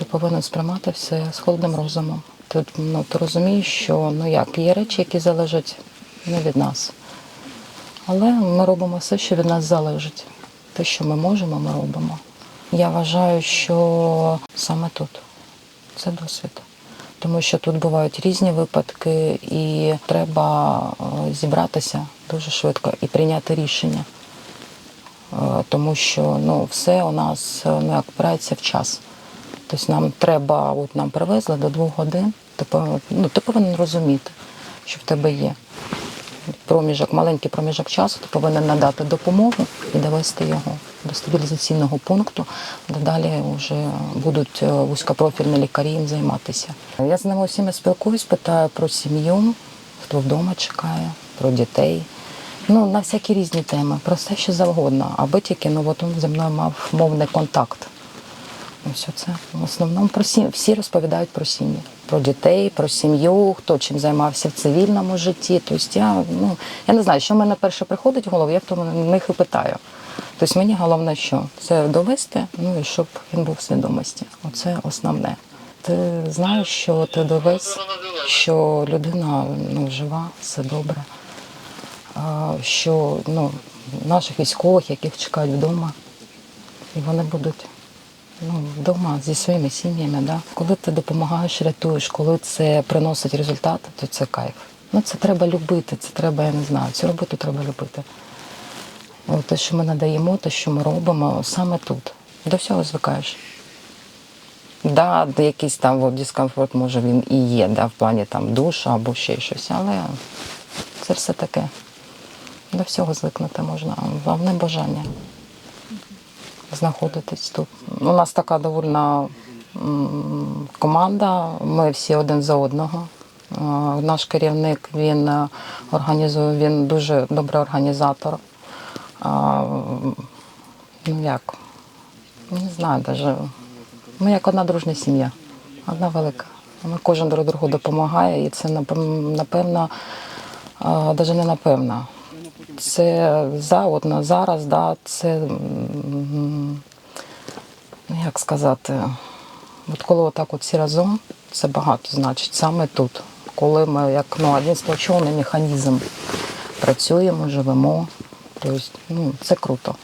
Ти повинен сприймати все з холодним розумом. Ти, ну, ти розумієш, що ну як, є речі, які залежать не від нас. Але ми робимо все, що від нас залежить. Те, що ми можемо, ми робимо. Я вважаю, що саме тут це досвід. Тому що тут бувають різні випадки, і треба е, зібратися дуже швидко і прийняти рішення. Е, Тому що ну, все у нас е, ну, як в час. Тобто нам треба, от нам привезли до двох годин, ти, ну, ти повинен розуміти, що в тебе є проміжок, маленький проміжок часу, ти повинен надати допомогу і довести його до стабілізаційного пункту, де далі вже будуть е, вузькопрофільні лікарі їм займатися. Я з ними всіми спілкуюсь, питаю про сім'ю, хто вдома чекає, про дітей. Ну, на всякі різні теми, про все, що завгодно, аби тільки ну, от зі мною мав мовний контакт. Ось це. В основному про сім... всі розповідають про сім'ї, про дітей, про сім'ю, хто чим займався в цивільному житті. Тобто я, ну, я не знаю, що в мене перше приходить в голову, я в тому них і питаю. Тобто мені головне, що це довести, ну і щоб він був в свідомості. Оце основне. Ти знаєш, що ти довез, що людина ну, жива, все добре. А, що ну, наших військових, яких чекають вдома, і вони будуть ну, вдома зі своїми сім'ями. Да? Коли ти допомагаєш, рятуєш, коли це приносить результат, то це кайф. Ну, це треба любити, це треба, я не знаю, цю роботу треба любити. Те, що ми надаємо, те, що ми робимо, саме тут. До всього звикаєш. Да, якийсь там от, дискомфорт, може він і є, да, в плані там душа або ще щось, але це все таке. До всього звикнути можна. Головне бажання знаходитись тут. У нас така довольна команда, ми всі один за одного. Е, Наш керівник він е, організує, він дуже добрий організатор. Ну як, не знаю, даже. Ми як одна дружня сім'я, одна велика. Ми кожен друг другу допомагає, і це напев- напевно, навіть не напевно. Це за от зараз, да, це як сказати, от коли отак от всі разом, це багато значить саме тут. Коли ми як ну, один сплочений механізм працюємо, живемо, тобто, ну, це круто.